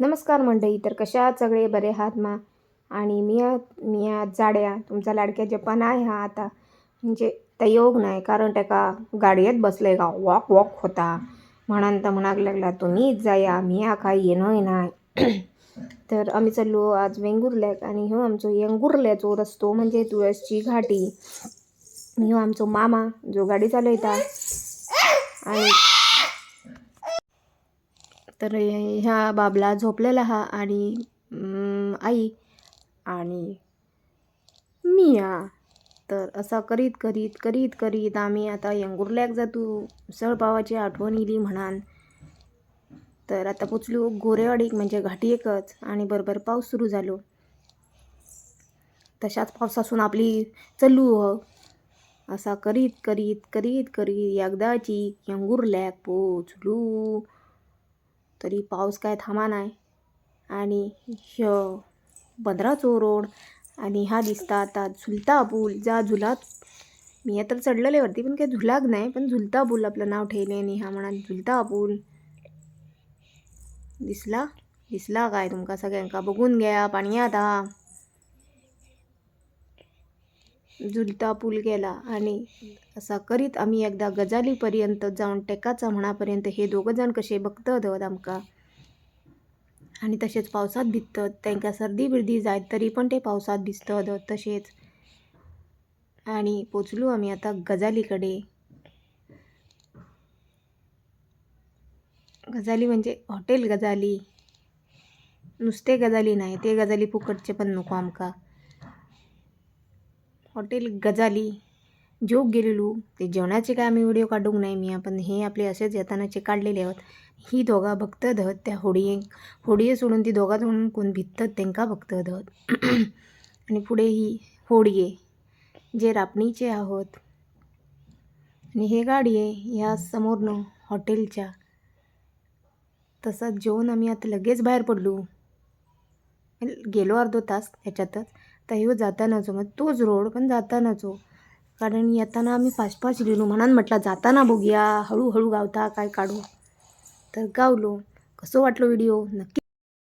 नमस्कार मंडळी तर कशा आहात सगळे? बरे आहात मा? आणि मी आ- मी आज जाड्या. तुमचा लाडक्या जपान आहे हा आता. म्हणजे त्या योग नाही कारण त्याका गाडयेत बसले का वॉक वॉक होता. म्हणान तर म्हणाक लागला तुम्हीच जाया मी हा काही येणंय नाही. तर आम्ही चाललो आज वेंगुर्ल्याक आणि ह्यो आमचो येंगुर्ल्याचो रस्तो म्हणजे तुळसची घाटी. ह्यो आमचो मामा जो गाडी चालवता आणि तर ह्या बाबला झोपलेला हा आणि आई आणि मिया. तर असा करीत करीत करीत करीत आम्ही आता यंगुर्ल्याक जातो. उसळ पावाची आठवण इली म्हणान. तर आता पोचलो गोरेवाडीक म्हणजे घाटी एकच आणि बरोबर पाऊस सुरू झालो. तशाच पावसासून आपली चलू हो. असा करीत करीत करीत करीत एकदाची यंगुर्ल्याक पोचलू. तरी पाऊस काय थांबा नाही. आणि ह बंदराचो रोड आणि हा दिसता आता झुलता पूल. जा झुला मी तर चढलेले वरती पण काही झुलाग नाही पण झुलता पूल आपलं नाव ठेवले आणि हा म्हणा झुलता पूल. दिसला? दिसला काय तुमका सगळ्यांका? बघून घ्या पाणी आता. झुलता पूल गेला आणि असा करीत आम्ही एकदा गजालीपर्यंत जाऊन टेकाचा म्हणापर्यंत हे दोघं जण कसे बघत धवत आमकां. आणि तसेच पावसात भिजतत त्यांका सर्दी बिर्दी जायत तरी पण ते पावसात भिजतत तसेच. आणि पोचलो आम्ही आता गजालीकडे. गजाली म्हणजे हॉटेल गजाली. नुसते गजाली नाही ते गजाली फुकटचे पण नको आमकां. हॉटेल गजाली. जोग गेलेलो. ते जेवणाचे काय आम्ही व्हिडिओ काढूक नाही मी आपण हे आपले असेच येतानाचे काढलेले आहोत. ही दोघा भक्त धत त्या होडयेक होडये सोडून ती दोघा जण कोण भित्तत तेंका भक्त धत. आणि पुढे ही होडये जे रापणीचे आहोत. आणि हे गाडी आहे ह्या समोरनं हॉटेलच्या. तसंच जेवून आम्ही आता लगेच बाहेर पडलो. गेलो अर्धो तास त्याच्यातच. तर ह्यो जातानाचो मग तोच रोड पण जातानाचो कारण येताना आम्ही फास्ट फास्ट गेलो म्हणून म्हटलं जाताना बघूया हळूहळू गावता काय काढू. तर गावलो. कसं वाटलं व्हिडिओ? नक्की